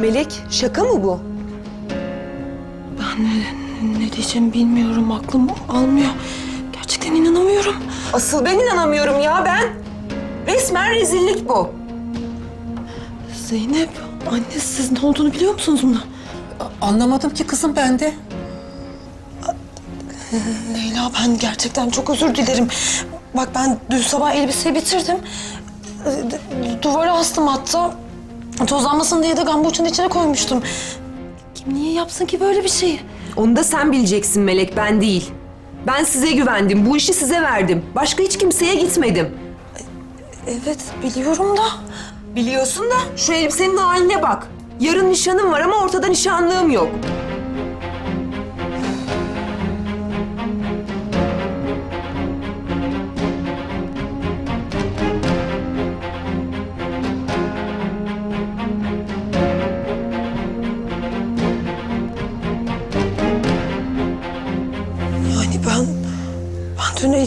Melek, şaka mı bu? Ben ne, ne diyeceğimi bilmiyorum. Aklım almıyor. Gerçekten inanamıyorum. Asıl ben inanamıyorum ya ben. Resmen rezillik bu. Zeynep, anne siz ne olduğunu biliyor musunuz buna? Anlamadım ki kızım ben de. Leyla ben gerçekten çok özür dilerim. Bak ben dün sabah elbiseyi bitirdim. Duvara astım hatta. Tozlanmasın diye de gambuçun içine koymuştum. Kim niye yapsın ki böyle bir şeyi? Onu da sen bileceksin Melek, ben değil. Ben size güvendim, bu işi size verdim. Başka hiç kimseye gitmedim. Evet biliyorum da. Biliyorsun da şu elbisenin haline bak. Yarın nişanım var ama ortada nişanlığım yok.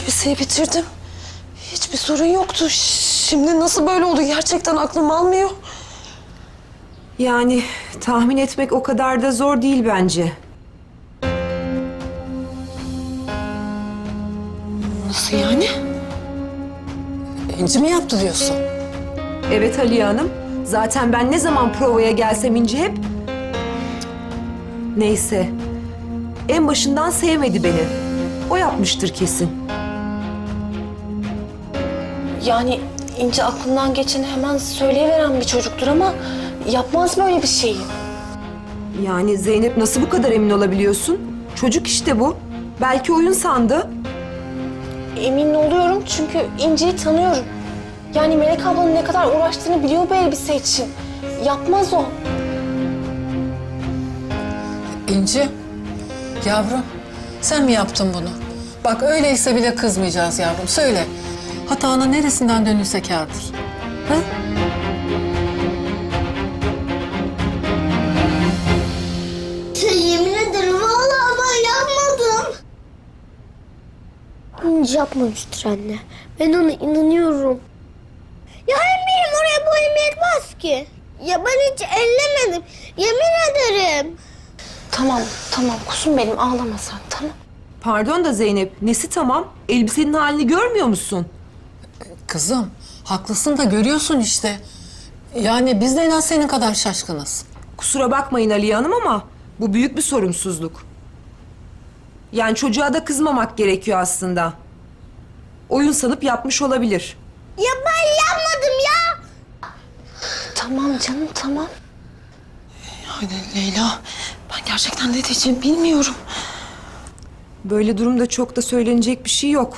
Elbiseyi bitirdim. Hiçbir sorun yoktu. Şimdi nasıl böyle oldu gerçekten aklım almıyor. Yani tahmin etmek o kadar da zor değil bence. Nasıl yani? İnci mi yaptı diyorsun? Evet Aliye Hanım. Zaten ben ne zaman provaya gelsem İnci hep... Neyse. En başından sevmedi beni. O yapmıştır kesin. Yani İnci aklından geçeni hemen söyleyiveren bir çocuktur ama yapmaz böyle bir şeyi. Yani Zeynep nasıl bu kadar emin olabiliyorsun? Çocuk işte bu. Belki oyun sandı. Emin oluyorum çünkü İnci'yi tanıyorum. Yani Melek ablanın ne kadar uğraştığını biliyor bu elbise için. Yapmaz o. İnci, yavrum sen mi yaptın bunu? Bak öyleyse bile kızmayacağız yavrum. Söyle. Hatanın neresinden dönülse kârdır. Ha? Yemin ederim vallahi ben yapmadım. Hiç yapmamıştır anne. Ben ona inanıyorum. Ya hem benim oraya boyum yetmez ki. Ya ben hiç ellemedim. Yemin ederim. Tamam, tamam kuzum benim ağlama sen tamam. Pardon da Zeynep, nesi tamam? Elbisenin halini görmüyor musun? Kızım, haklısın da görüyorsun işte. Yani biz de en az senin kadar şaşkınız. Kusura bakmayın Aliye Hanım ama bu büyük bir sorumsuzluk. Yani çocuğa da kızmamak gerekiyor aslında. Oyun sanıp yapmış olabilir. Ya ben yapmadım ya. Tamam canım tamam. Yani Leyla ben gerçekten ne diyeceğimi bilmiyorum. Böyle durumda çok da söylenecek bir şey yok.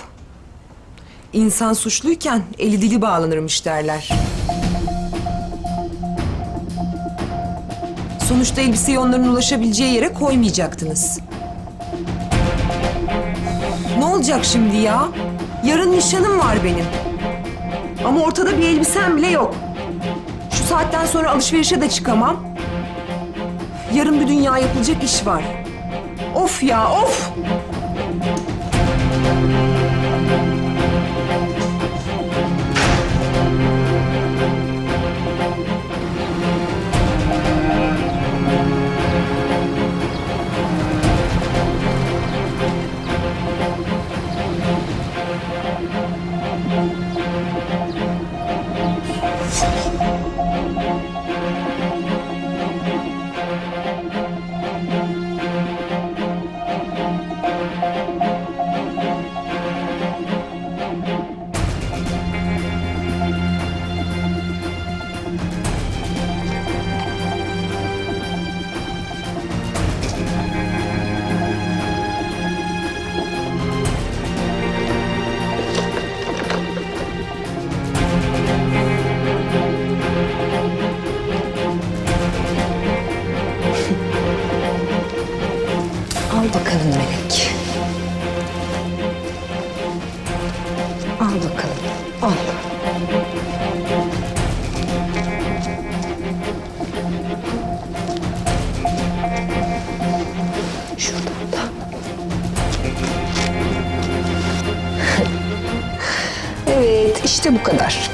İnsan suçluyken eli dili bağlanırmış derler. Sonuçta elbiseyi onların ulaşabileceği yere koymayacaktınız. Ne olacak şimdi ya? Yarın nişanım var benim. Ama ortada bir elbisem bile yok. Şu saatten sonra alışverişe de çıkamam. Yarın bir dünya yapılacak iş var. Of ya of! Melek. Al bakalım. Al. Şuradan da. evet işte bu kadar.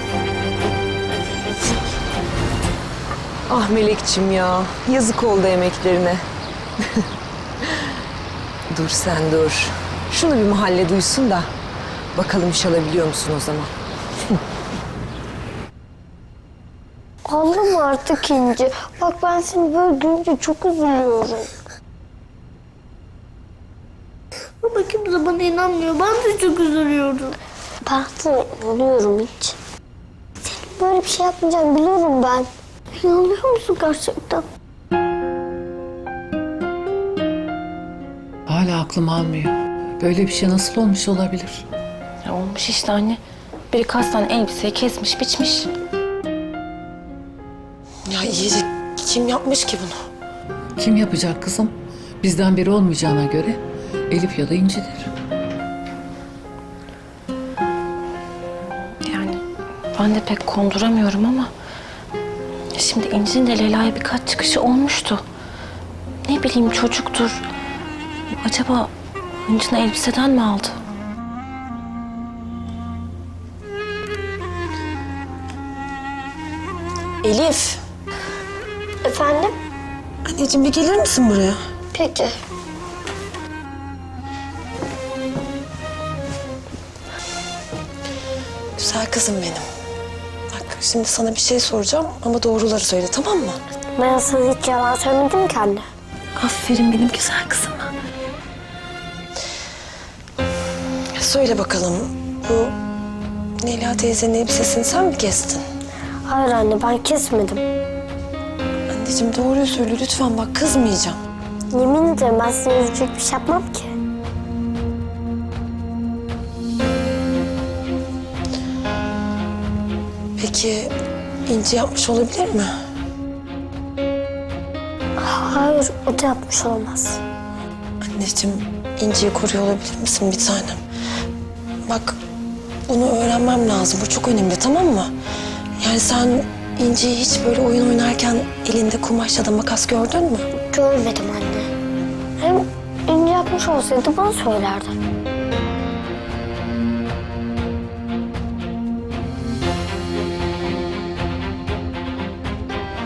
Ah Melekçim ya. Yazık oldu emeklerine. dur sen dur. Şunu bir mahalle duysun da. Bakalım iş alabiliyor musun o zaman? Ağlama artık İnci. Bak ben seni böyle görünce çok üzülüyorum. Ama kimse bana inanmıyor. Ben de çok üzülüyorum. Ben sana inanıyorum hiç. Senin böyle bir şey yapmayacağını biliyorum ben. İnanıyor musun gerçekten? Aklım almıyor. Böyle bir şey nasıl olmuş olabilir? Ya olmuş işte anne. Biri kasten elbiseyi kesmiş biçmiş. Ya iyi de kim yapmış ki bunu? Kim yapacak kızım? Bizden biri olmayacağına göre Elif ya da İnci'dir. Yani ben de pek konduramıyorum ama... Şimdi İnci'nin de Leyla'ya birkaç çıkışı olmuştu. Ne bileyim çocuktur. Acaba İnci'ni elbiseden mi aldı? Elif. Efendim? Anneciğim bir gelir misin buraya? Peki. Güzel kızım benim. Bak şimdi sana bir şey soracağım ama doğruları söyle tamam mı? Ben sana hiç yalan söylemedim ki anne. Aferin benim güzel kızıma. Söyle bakalım bu Leyla teyzenin elbisesini sen mi kestin? Hayır anne ben kesmedim. Anneciğim doğruyu söyle lütfen bak kızmayacağım. Yemin ederim ben seni üzecek bir şey yapmam ki. Peki İnci yapmış olabilir mi? Hayır o da yapmış olmaz. Anneciğim İnci'yi koruyor olabilir misin bir tanem? Bak bunu öğrenmem lazım. Bu çok önemli tamam mı? Yani sen İnci'yi hiç böyle oyun oynarken elinde kumaş ya da makas gördün mü? Görmedim anne. Hem İnci yapmış olsaydı bana söylerdi.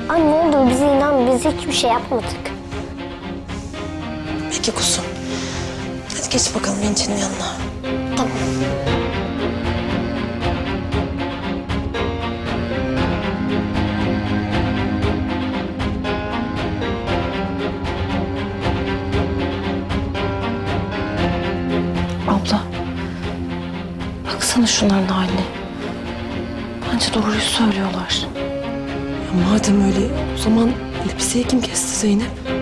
Anne ne olur bize inan biz hiçbir şey yapmadık. Peki kuzum. Hadi geç bakalım İnci'nin yanına. Şunların haline. Bence doğruyu söylüyorlar. Ya madem öyle o zaman elbiseyi kim kesti Zeynep?